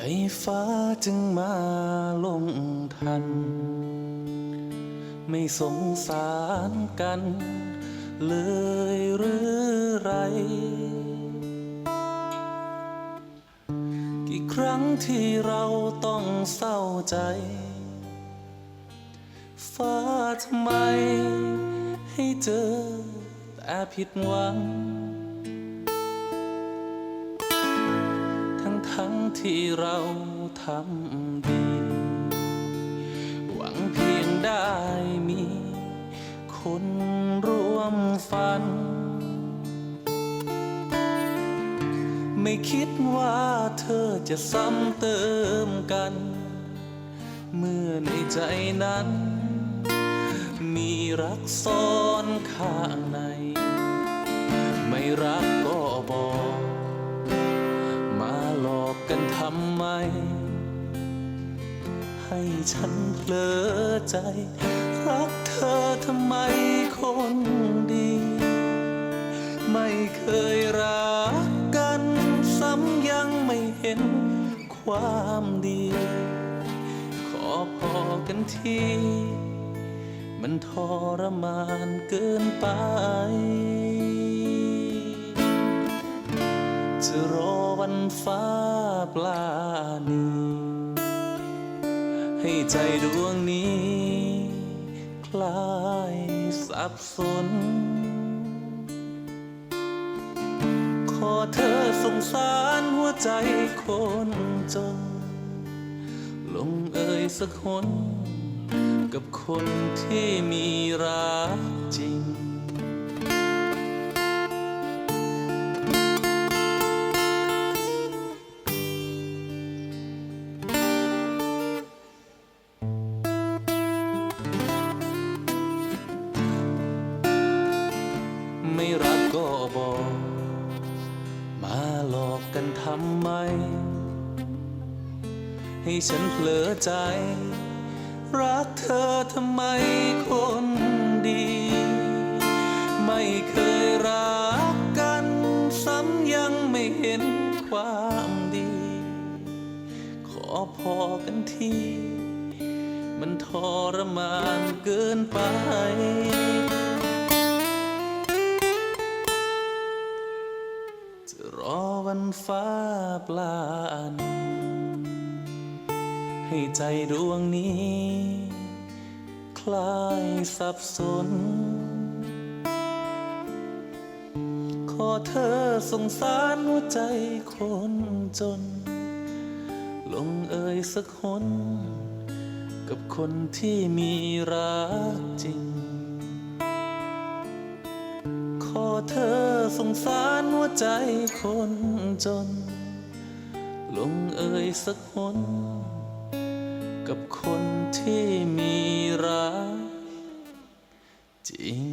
ญ่ฟ้าจึงมาลงทัน ไม่สงสารกัน เลยหรือไร กี่ครั้งที่เราต้องเศร้าใจ ฟ้าทำไมให้เจอแต่ผิดหวัง ที่เราทำดี หวังเพียงได้มีคนร่วมฝัน ไม่คิดว่าเธอจะซ้ำเติมกัน เมื่อในใจนั้น มีรักซ้อนข้างใน ไม่รัก ให้ฉันเพลอใจ รักเธอทำไมคนดี ไม่เคยรักกัน ซ้ำยังไม่เห็นความดี ขอพอกันทีมันทรมานเกินไป จะรอวันฟ้าปลาณี ให้ใจดวงนี้ คลายสับสน ขอเธอสงสารหัวใจคนจน ลงเอ่ยสักคน กับคนที่มีรักจริง กันทำไม ให้ฉันเผลอใจ รักเธอทำไมคนดี ไม่เคยรักกันซ้ำยังไม่เห็นความดี ขอพอกันทีมันทรมานเกินไป วันฟ้าปลานให้ใจดวงนี้ คลายสับสน ขอเธอสงสารหัวใจคนจน ลงเอ่ยสักคนกับคนที่มีรักจริง ขอเธอ สงสารหัวใจคนจน ลงเอ่ยสักคนกับคนที่มีรักจริง